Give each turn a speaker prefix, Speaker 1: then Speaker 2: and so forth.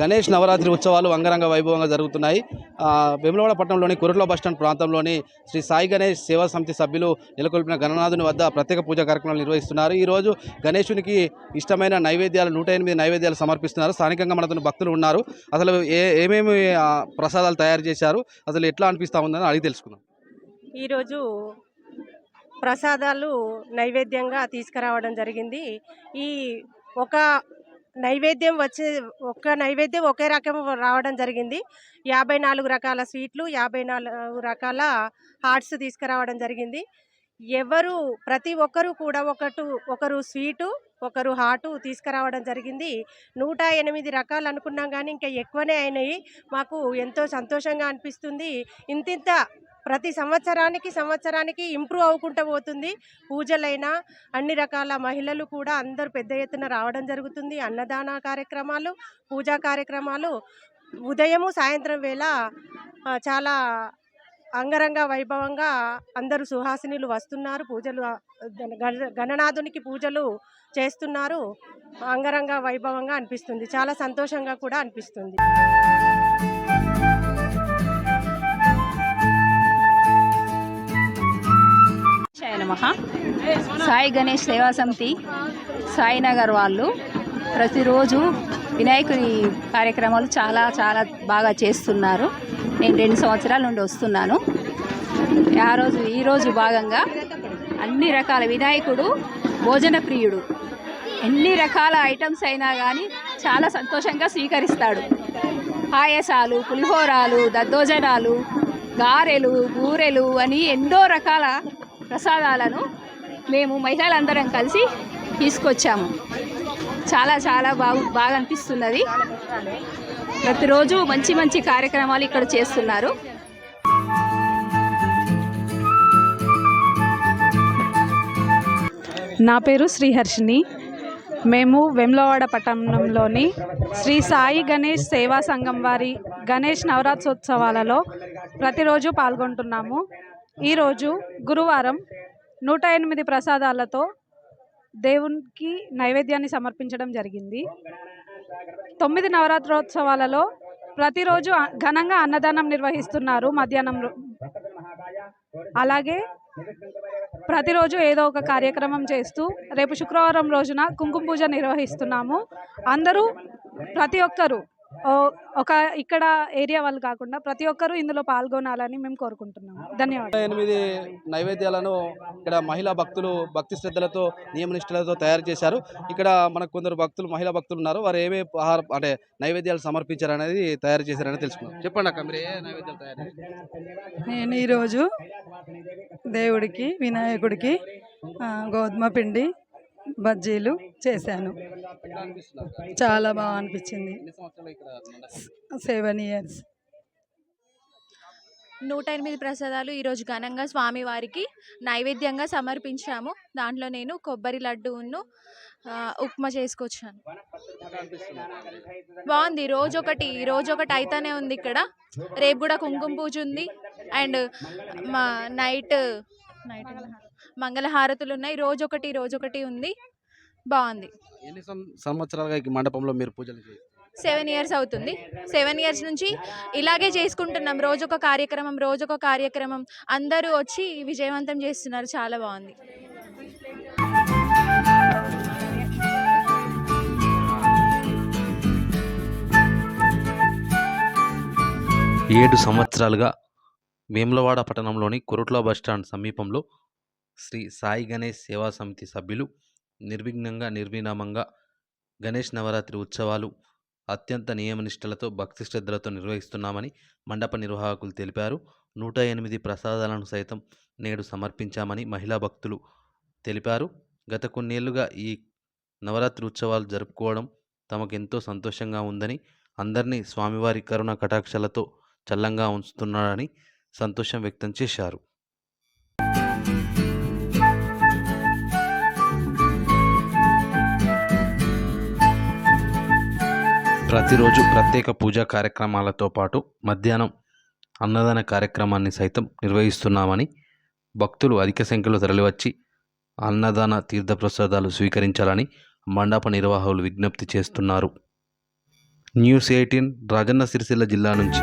Speaker 1: గణేష్ నవరాత్రి ఉత్సవాలు అంగరంగ వైభవంగా జరుగుతున్నాయి. ఆ, వేములవాడ పట్టణంలోని కురుట్ల బస్టాండ్ ప్రాంతంలోని శ్రీ సాయి గణేష్ సేవా సమితి సభ్యులు నెలకొల్పిన గణనాథుని వద్ద ప్రత్యేక పూజా కార్యక్రమాలు నిర్వహిస్తున్నారు. ఈరోజు గణేశునికి ఇష్టమైన నైవేద్యాలు నూట ఎనిమిది నైవేద్యాలు సమర్పిస్తున్నారు. స్థానికంగా మనతో భక్తులు ఉన్నారు. అసలు ఏ ఏమేమి ప్రసాదాలు తయారు చేశారు? అసలు ఎట్లా అనిపిస్తూ ఉందని అడిగి తెలుసుకుందాం.
Speaker 2: ఈరోజు ప్రసాదాలు నైవేద్యంగా తీసుకురావడం జరిగింది. ఈ ఒక నైవేద్యం వచ్చే ఒక నైవేద్యం ఒకే రకం రావడం జరిగింది. యాభై నాలుగు రకాల స్వీట్లు యాభై నాలుగు రకాల హార్ట్స్ తీసుకురావడం జరిగింది. ఎవరు ప్రతి ఒక్కరూ కూడా ఒకటు ఒకరు స్వీటు ఒకరు హాటు తీసుకురావడం జరిగింది. నూట ఎనిమిది రకాలు అనుకున్నాం కానీ ఇంకా ఎక్కువనే అయినాయి. మాకు ఎంతో సంతోషంగా అనిపిస్తుంది. ఇంతింత ప్రతి సంవత్సరానికి సంవత్సరానికి ఇంప్రూవ్ అవ్వకుండా పోతుంది. పూజలైనా అన్ని రకాల మహిళలు కూడా అందరూ పెద్ద ఎత్తున రావడం జరుగుతుంది. అన్నదాన కార్యక్రమాలు పూజా కార్యక్రమాలు ఉదయము సాయంత్రం వేళ చాలా అంగరంగ వైభవంగా అందరూ సుహాసినులు వస్తున్నారు. పూజలు గణనాథునికి పూజలు చేస్తున్నారు. అంగరంగ వైభవంగా అనిపిస్తుంది. చాలా సంతోషంగా కూడా అనిపిస్తుంది.
Speaker 3: జయ నమ. సాయి గణేష్ సేవా సమితి సాయినగర్ వాళ్ళు ప్రతిరోజు వినాయకుని కార్యక్రమాలు చాలా చాలా బాగా చేస్తున్నారు. నేను రెండు సంవత్సరాల నుండి వస్తున్నాను. ఆ రోజు ఈరోజు భాగంగా అన్ని రకాల వినాయకుడు భోజన ప్రియుడు ఎన్ని రకాల ఐటమ్స్ అయినా కానీ చాలా సంతోషంగా స్వీకరిస్తాడు. పాయసాలు పులిహోరాలు దద్దోజనాలు గారెలు బూరెలు అని ఎన్నో రకాల ప్రసాదాలను మేము మహిళలందరం కలిసి తీసుకొచ్చాము. చాలా చాలా బాగు బాగా అనిపిస్తున్నది ప్రతిరోజు మంచి మంచి కార్యక్రమాలు ఇక్కడ చేస్తున్నారు.
Speaker 4: నా పేరు శ్రీహర్షిని మేము వెమ్లవాడ పట్టణంలోని శ్రీ సాయి గణేష్ సేవా సంఘం వారి గణేష్ నవరాత్రోత్సవాలలో ప్రతిరోజు పాల్గొంటున్నాము. ఈరోజు గురువారం నూట ఎనిమిది ప్రసాదాలతో దేవునికి నైవేద్యాన్ని సమర్పించడం జరిగింది. తొమ్మిది నవరాత్రోత్సవాలలో ప్రతిరోజు ఘనంగా అన్నదానం నిర్వహిస్తున్నారు మధ్యాహ్నం రో- అలాగే ప్రతిరోజు ఏదో ఒక కార్యక్రమం చేస్తూ రేపు శుక్రవారం రోజున కుంకుమ పూజ నిర్వహిస్తున్నాము. అందరూ ప్రతి ఒక్కరూ ఒక ఇక్కడ ఏరియా వాళ్ళు కాకుండా ప్రతి ఒక్కరూ ఇందులో పాల్గొనాలని మేము కోరుకుంటున్నాము. ధన్యవాదాలు.
Speaker 1: ఎనిమిది నైవేద్యాలను ఇక్కడ మహిళా భక్తులు భక్తి శ్రద్ధలతో నియమనిష్టలతో తయారు చేశారు. ఇక్కడ మనకు కొందరు భక్తులు మహిళా భక్తులు ఉన్నారు. వారు ఏమే ఆహార అంటే నైవేద్యాలు సమర్పించారు అనేది తయారు చేశారని తెలుసుకున్నాం చెప్పండి అక్క మీరు ఏ నైవేద్యాలు తయారు చేశారు?
Speaker 5: నేను ఈరోజు దేవుడికి వినాయకుడికి గోధుమ పిండి బజ్జీలు చేశాను. చాలా బాగా అనిపించింది. Seven years.
Speaker 6: నూట ఎనిమిది ప్రసాదాలు ఈరోజు ఘనంగా స్వామివారికి నైవేద్యంగా సమర్పించాము. దాంట్లో నేను కొబ్బరి లడ్డూను ఉప్మా చేసుకొచ్చాను. బాగుంది. రోజు ఒకటి రోజు ఒకటి అయితేనే ఉంది ఇక్కడ. రేపు కూడా కుంకుమ పూజ ఉంది. అండ్ మా నైట్ నైట్ మంగళహారతులు ఉన్నాయి రోజు ఒకటి రోజు ఒకటి ఉంది. బాగుంది
Speaker 1: ఎన్ని సం- సంవత్సరాలుగా ఈ మండపంలో మీరు పూజలు
Speaker 6: సెవెన్ ఇయర్స్ అవుతుంది. సెవెన్ ఇయర్స్ నుంచి ఇలాగే చేసుకుంటున్నాం. రోజొక కార్యక్రమం రోజొక కార్యక్రమం. అందరూ వచ్చి విజయవంతం చేస్తున్నారు. చాలా బాగుంది
Speaker 7: ఏడు సంవత్సరాలుగా వేములవాడ పట్టణంలోని కురుట్ల బస్టాండ్ సమీపంలో శ్రీ సాయి గణేష్ సేవా సమితి సభ్యులు నిర్విఘ్నంగా నిర్వినామంగా గణేష్ నవరాత్రి ఉత్సవాలు అత్యంత నియమనిష్టలతో భక్తి శ్రద్ధలతో నిర్వహిస్తున్నామని మండప నిర్వాహకులు తెలిపారు. నూట ఎనిమిది ప్రసాదాలను సైతం నేడు సమర్పించామని మహిళా భక్తులు తెలిపారు. గత కొన్నేళ్ళుగా ఈ నవరాత్రి ఉత్సవాలు జరుపుకోవడం తమకెంతో సంతోషంగా ఉందని అందరినీ స్వామివారి కరుణ కటాక్షలతో చల్లంగా ఉంచుతున్నాడని సంతోషం వ్యక్తం చేశారు. ప్రతిరోజు ప్రత్యేక పూజా కార్యక్రమాలతో పాటు మధ్యాహ్నం అన్నదాన కార్యక్రమాన్ని సైతం నిర్వహిస్తున్నామని భక్తులు అధిక సంఖ్యలో తరలివచ్చి అన్నదాన తీర్థప్రసాదాలు స్వీకరించాలని మండప నిర్వాహకులు విజ్ఞప్తి చేస్తున్నారు. న్యూస్ ఎయిటీన్ రాజన్న సిరిసిల్ల జిల్లా నుంచి